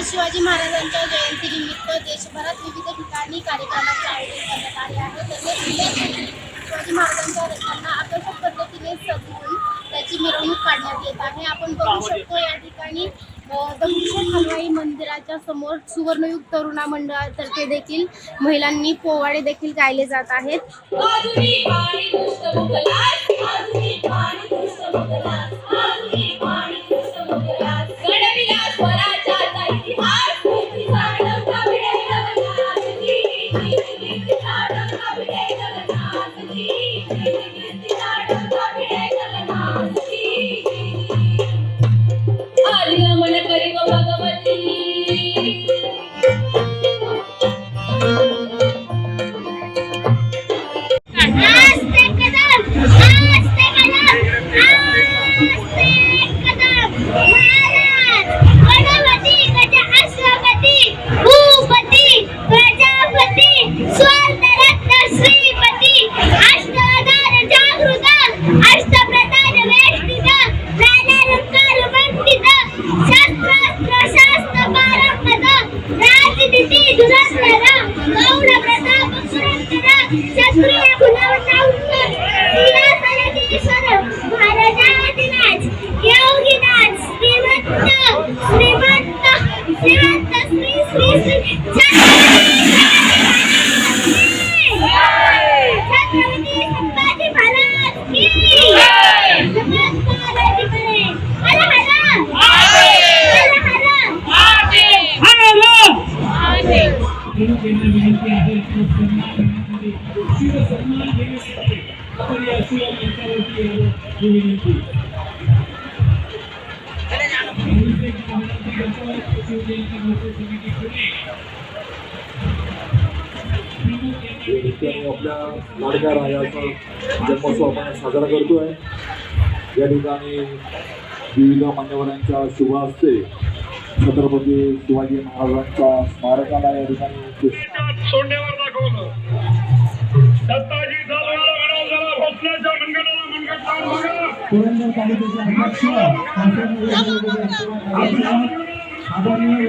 आज शिवाजी महाराजांच्या जयंतीनिमित्त देशभरात विविध ठिकाणी कार्यक्रमाचे आयोजन करण्यात आले आहे. तसेच शिवाजी महाराजांच्या रथांना आकर्षक पद्धतीने सजवून त्याची मिरवणूक काढण्यात येत आहे. आपण बघू शकतो या ठिकाणी दगडूशेठ हलवाई मंदिराच्या समोर सुवर्णयुग तरुणा मंडळातर्फे देखील महिलांनी पोवाडे देखील गायले जात आहेत. I'm श्रीमंत श्रीमंत श्रीमंत श्री श्री श्री त्यांना विनंती आहे सन्मान शिव सन्मान घेण्यासाठी आपण या शिव मंचावरती यावं ही विनंती करतो, आहे. आपल्या लाडक्या राजाचा जन्मोत्सव आपण साजरा करतोय या ठिकाणी विविध मान्यवरांच्या शुभ असते छत्रपती शिवाजी महाराजांच्या स्मारकाला या ठिकाणी दाखवलं दत्ताजी पुरंदर तालुक्याचे अध्यक्ष आदरणीय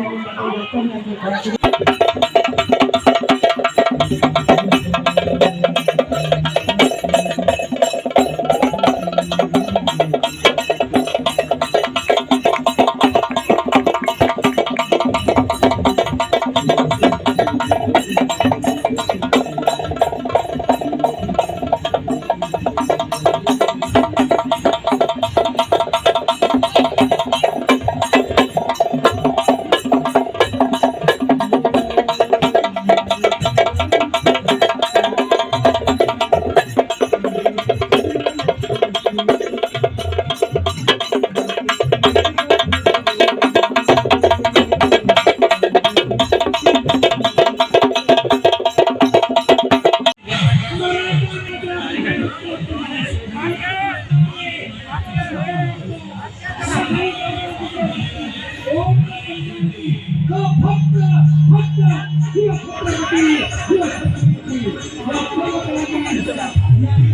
Yeah.